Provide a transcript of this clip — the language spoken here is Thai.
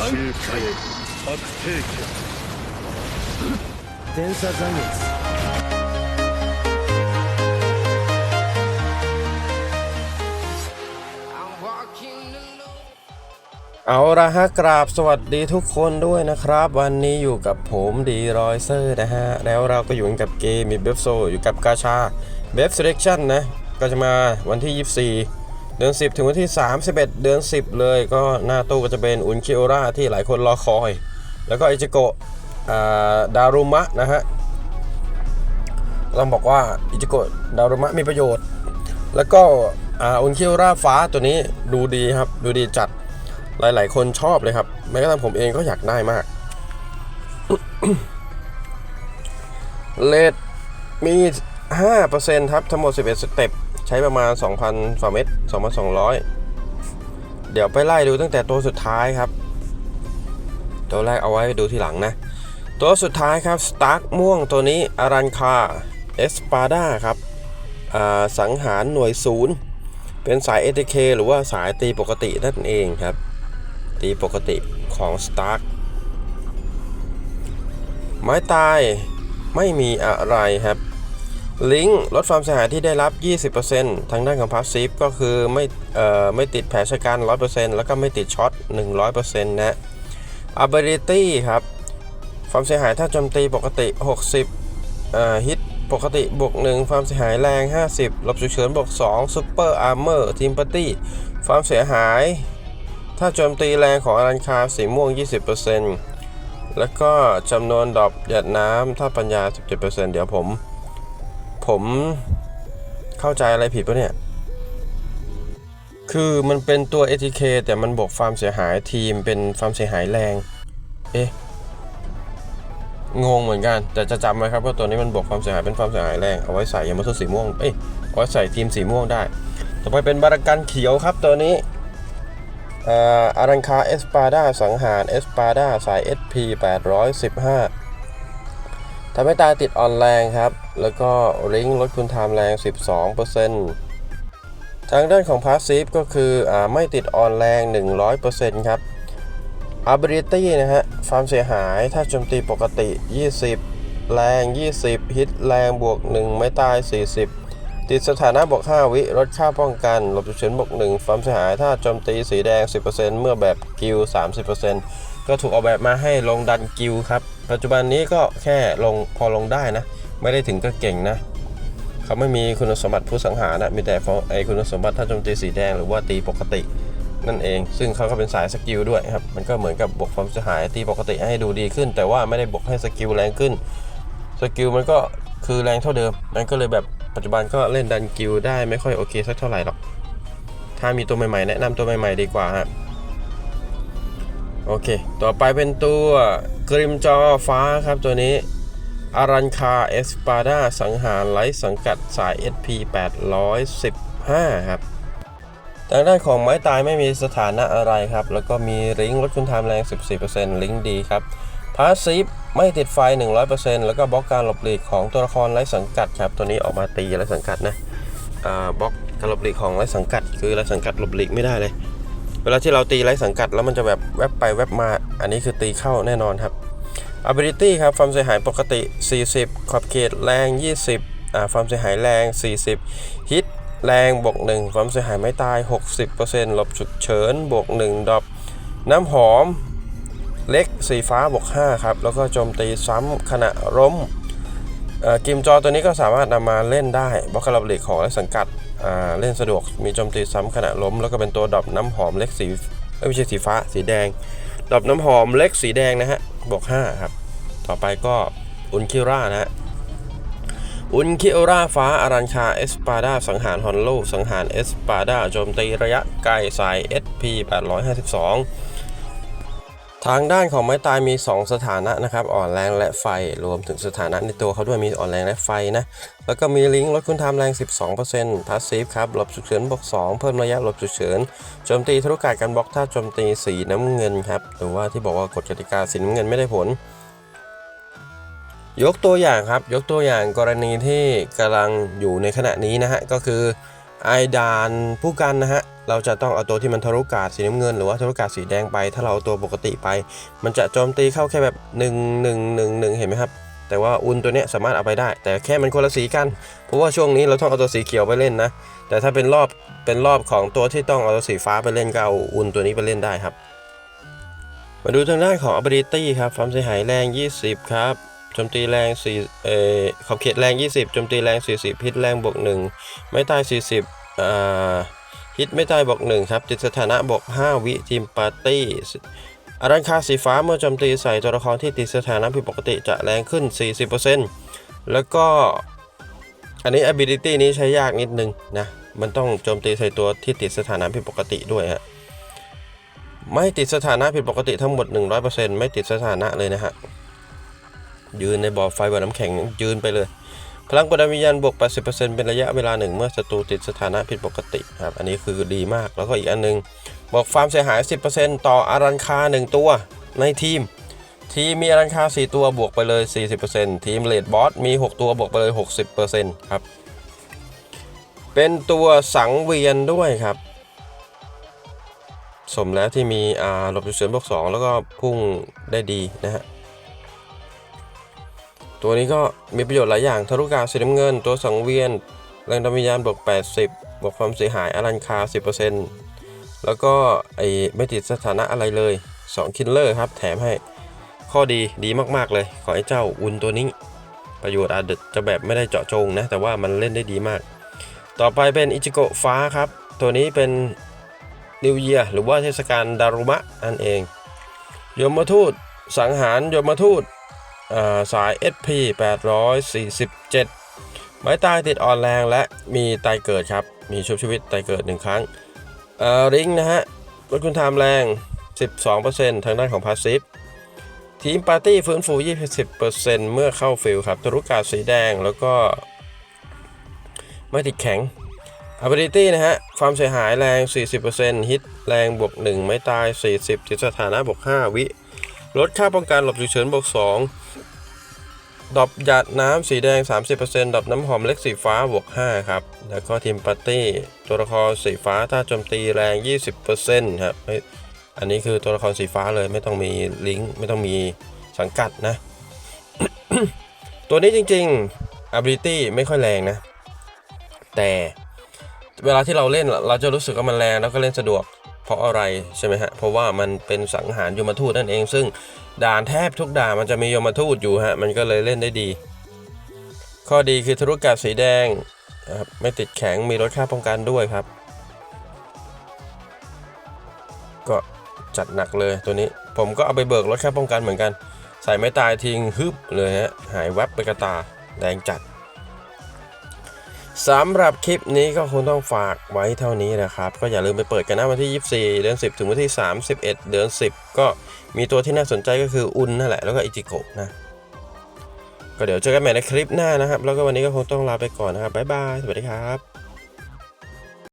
周回悪兵器天差残月 เอาละฮะกราบสวัสดีทุกคนด้วยนะครับ วันนี้อยู่กับผมดีรอยเซอร์นะฮะ แล้วเราก็อยู่กันกับเกมมีเบฟโซอยู่กับกาชาเบฟเซเลคชั่นนะ ก็จะมาวันที่ 24 เดือน 10 ถึงวันที่ 31 เดือน 10 เลยก็หน้าตู้ก็จะเป็นอุนคิโอราที่หลายคนรอคอย แล้วก็อิจิโกะอ่าดารุมะนะฮะต้องบอกว่าอิจิโกะดารุมะมีประโยชน์ แล้วก็อ่าอุนคิโอราฟ้าตัวนี้ดูดีครับ ดูดีจัดหลาย ๆ คนชอบเลยครับแม้กระทั่งผมเองก็อยากได้มากเลทมี5%ครับทั้งหมด 11 สเต็ป ช้ประมาณ 2,000ฝ่าเมตร2,200 เดี๋ยวไปไล่ดูตั้งแต่ตัวสุดท้ายครับ ตัวแรกเอาไว้ดูทีหลังนะ ตัวสุดท้ายครับสตาร์กม่วงตัวนี้อารันคาเอสปาดาครับอ่าสังหารหน่วยศูนย์เป็นสาย ATK หรือว่าสายตีปกตินั่นเองครับ ตีปกติของ Stark ไม้ตายไม่มีอะไรครับ ลิงก์ลดความเสียหายที่ได้รับ 20%ทางด้านของพาสซีฟก็คือไม่เอ่อไม่ติดแผลชะกัน 100%แล้วก็ไม่ติดช็อต 100%นะ ability ครับ ความเสียหายถ้าโจมตีปกติ 60อ่อฮิตปกติบวก1ความเสียหายแรง 50 หลบฉุกเฉินบวก2 Super Armor Team Party ความเสียหาย ถ้าโจมตีแรงของอลันคาสีม่วง 20%แล้วก็จำนวนดอปหยดน้ำถ้าปัญญา 17%เดี๋ยวผม ผมเข้าใจอะไรผิดปะเนี่ย คือมันเป็นตัว ATK แต่มันบวกความเสียหายทีมเป็นความเสียหายแรง เอ๊ะ งงเหมือนกัน แต่จะจำไว้ครับว่าตัวนี้มันบวกความเสียหายเป็นความเสียหายแรง เอาไว้ใส่ยามาสุสีม่วง เอ้ย เอาไว้ใส่ทีมสีม่วงได้ ต่อไปเป็นบารากันเขียวครับตัวนี้อาอารันคาเอสปาดาสังหารเอสปาดาสาย SP 815 ทำให้ตายติดอ่อนแรงครับ แล้วก็ริงลดคุณไทม์แรง 12%ทางด้านของพาสซีฟก็คืออไม่ติดอ่อนแรง 100%ครับ ability นะฮะความเสียหายถ้าโจมตีปกติ 20 แรง 20 ฮิตแรงบวก 1 ไม่ตาย 40 ติดสถานะบวก 5 วิลดค่าป้องกัน หลบฉุกเฉินบวก 1 ความเสียหายถ้าโจมตีสีแดง 10%เมื่อแบบกิล 30%ก็ถูกออกแบบมาให้ลงดันกิลครับ ปัจจุบันนี้ก็แค่ลงพอลงได้นะ ไม่ได้ถึงก็เก่งนะ เขาไม่มีคุณสมบัติผู้สังหารนะ มีแต่ไอคุณสมบัติถ้าโจมตีสีแดงหรือว่าตีปกตินั่นเอง ซึ่งเขาก็เป็นสายสกิลด้วยครับ มันก็เหมือนกับบวกความเสียหายตีปกติให้ดูดีขึ้น แต่ว่าไม่ได้บวกให้สกิลแรงขึ้น สกิลมันก็คือแรงเท่าเดิม มันก็เลยแบบปัจจุบันก็เล่นดันกิลได้ไม่ค่อยโอเคสักเท่าไหร่หรอก ถ้ามีตัวใหม่ๆ แนะนำตัวใหม่ๆดีกว่าฮะ โอเค ต่อไปเป็นตัว กริมจอฟ้าครับตัวนี้อารันคาเอสปาดาสังหารไร้สังกัดสาย SP 815 ครับทางด้านของไม้ตายไม่มีสถานะอะไรครับ แล้วก็มีลิงก์ลดคุณไทม์แรง 14%ลิงก์ดีครับพาสซีฟไม่ติดไฟ 100%แล้วก็บล็อกการหลบหลีกของตัวละครไร้สังกัดครับ ตัวนี้ออกมาตีไร้สังกัดนะบล็อกการหลบหลีกของไร้สังกัด คือไร้สังกัดหลบหลีกไม่ได้เลย เวลาที่เราตีไร้สังกัดแล้วมันจะแบบแวบไปแวบมา อันนี้คือตีเข้าแน่นอนครับ ability ครับความเสียหายปกติ 40 ขอบเขตแรง 20อ่าความเสียหายแรง 40 ฮิตแรงบวก1ความเสียหายไม่ตาย 60%หลบฉุกเฉินบวก1ดรอปน้ำหอมเล็กสีฟ้าบวก5ครับ แล้วก็โจมตีซ้ำขณะล้มเกิมจอตัวนี้ก็สามารถนำมาเล่นได้บล็อกคาราบลิกของและสังกัด เล่นสะดวกมีโจมตีซ้ำขณะล้ม แล้วก็เป็นตัวดรอปน้ำหอมเล็กสีไม่ใช่สีฟ้าสีแดงดรอปน้ำหอมเล็กสีแดงนะฮะบวก5ครับต่อไปก็อุนคิร่านะฮะอุนคิร่าฟ้าอารันคาเอสปาดาสังหารฮอนโลสังหารเอสปาดาโจมตีระยะไกลสาย SP 852 ทางด้านของไม้ตายมี 2 สถานะนะครับ อ่อนแรงและไฟ รวมถึงสถานะในตัวเขาด้วยมีอ่อนแรงและไฟนะ แล้วก็มีลิงก์ลดคุณทม์แรง 12%พาสซีฟครับหลบฉุกเฉินบวก2เพิ่มระยะหลบฉุกเฉินโจมตีทะลุกาดกันบล็อกถ้าโจมตีสีน้ำเงินครับหรือว่าที่บอกว่ากฎกติกาสีน้ำเงินไม่ได้ผล ยกตัวอย่างครับ ยกตัวอย่างกรณีที่กำลังอยู่ในขณะนี้นะฮะก็คือไอดานผู้กันนะฮะ เราจะต้องเอาตัวที่มันทะลุกาดสีน้ำเงิน หรือว่าทะลุกาดสีแดงไป ถ้าเราเอาตัวปกติไป มันจะโจมตีเข้าแค่แบบ 1 1 1 1 เห็นไหมครับแต่ว่าอุนตัวเนี้ยสามารถเอาไปได้ แต่แค่มันคนละสีกัน เพราะว่าช่วงนี้เราต้องเอาตัวสีเขียวไปเล่นนะ แต่ถ้าเป็นรอบเป็นรอบของตัวที่ต้องเอาตัวสีฟ้าไปเล่นก็เอาอุนตัวนี้ไปเล่นได้ครับ มาดูทางด้านของ ability ครับความเสียหายแรง 20 ครับโจมตีแรง4เอ่อขอบเขตแรง 20โจมตีแรง 40 พิษแรงบวก 1 ไม่ตาย 40อ่า ฮิตไม่ตายบวก1ครับ ติดสถานะบวก5 วิทีมปาร์ตี้อารันคาสีฟ้าเมื่อโจมตีใส่ตัวละครที่ติดสถานะผิดปกติจะแรงขึ้น 40%แล้วก็อันนี้ ability นี้ใช้ยากนิดนึงนะ มันต้องโจมตีใส่ตัวที่ติดสถานะผิดปกติด้วยฮะ ไม่ติดสถานะผิดปกติทั้งหมด 100%ไม่ติดสถานะเลยนะฮะ ยืนในบ่อไฟบ่อน้ำแข็งยืนไปเลย พลังปฐวิญญาณบวก 80%เป็นระยะเวลาหนึ่งเมื่อศัตรูติดสถานะผิดปกติครับ อันนี้คือดีมาก แล้วก็อีกอันหนึง บอกความเสียหาย 10%ต่ออารันคา 1 ตัวในทีม ทีมมีอารันคา 4 ตัวบวกไปเลย 40%ทีมเลดบอสมี 6 ตัวบวกไปเลย 60%ครับ เป็นตัวสังเวียนด้วยครับ สมแล้วที่มีอ่าหลบฉุกเฉินบวก2แล้วก็พุ่งได้ดีนะฮะ ตัวนี้ก็มีประโยชน์หลายอย่างทะลุกาสีน้ำเงิน ตัวสังเวียน แรงดำวิญญาณบวก 80 บวกความเสียหายอลันคา 10%แล้วก็ไอไม่ติดสถานะอะไรเลย 2 คิลเลอร์ครับ แถมให้ ข้อดีดีมากๆเลย ขอให้เจ้าอุนตัวนี้ ประโยชน์อาจจะแบบไม่ได้เจาะจงนะ แต่ว่ามันเล่นได้ดีมาก ต่อไปเป็นอิจิโกะฟ้าครับ ตัวนี้เป็นนิวเยียหรือว่าเทศกาลดารุมะนั่นเอง ยมทูตสังหารยมทูต สาย SP 847 ไม้ตายติดอ่อนแรงและมีตายเกิดครับ มีชุบชีวิตตายเกิด 1 ครั้งริงนะฮะลดคุณทามแรง 12%ทางด้านของพาสซีฟทีมปาร์ตี้ฟื้นฟู 20%เมื่อเข้าฟิลครับตรุกาสีแดงแล้วก็ ไม่ติดแข็ง ability นะฮะ ความเสียหายแรง 40%ฮิตแรงบวก 1 ไม่ตาย 40 ติดสถานะบวก 5 วิ ลดค่าป้องกันหลบฉุกเฉินบวก2ดอปหยาดน้ำสีแดง 30%ดรอปน้ำหอมเล็กสีฟ้าบวก5ครับ แล้วก็ทีมปาร์ตี้ ตัวละครสีฟ้าถ้าโจมตีแรง 20%ครับอันนี้คือตัวละครสีฟ้าเลยไม่ต้องมีลิงก์ไม่ต้องมีสังกัดนะ ตัวนี้จริงๆ ability ไม่ค่อยแรงนะ แต่เวลาที่เราเล่นเราจะรู้สึกว่ามันแรงแล้วก็เล่นสะดวก ราะอะไรใช่ไหมฮะเพราะว่ามันเป็นสังหารยมทูตนั่นเอง ซึ่งด่านแทบทุกด่านมันจะมียมทูตอยู่ฮะมันก็เลยเล่นได้ดี ข้อดีคือทะลุกาสีแดงครับไม่ติดแข็งมีลดค่าป้องกันด้วยครับ ก็จัดหนักเลยตัวนี้ ผมก็เอาไปเบิกลดค่าป้องกันเหมือนกัน ใส่ไม่ตายทิ้งฮึบเลยฮะหายแวบไปกระตาแดงจัด สำหรับคลิปนี้ก็คงต้องฝากไว้เท่านี้นะครับ ก็อย่าลืมไปเปิดกันนะวันที่ 24 เดือน 10 ถึงวันที่ 31 เดือน 10 ก็มีตัวที่น่าสนใจก็คืออุนนั่นแหละแล้วก็อิจิโกะนะ ก็เดี๋ยวเจอกันใหม่ในคลิปหน้านะครับ แล้วก็วันนี้ก็คงต้องลาไปก่อนนะครับบ๊ายบายสวัสดีครับ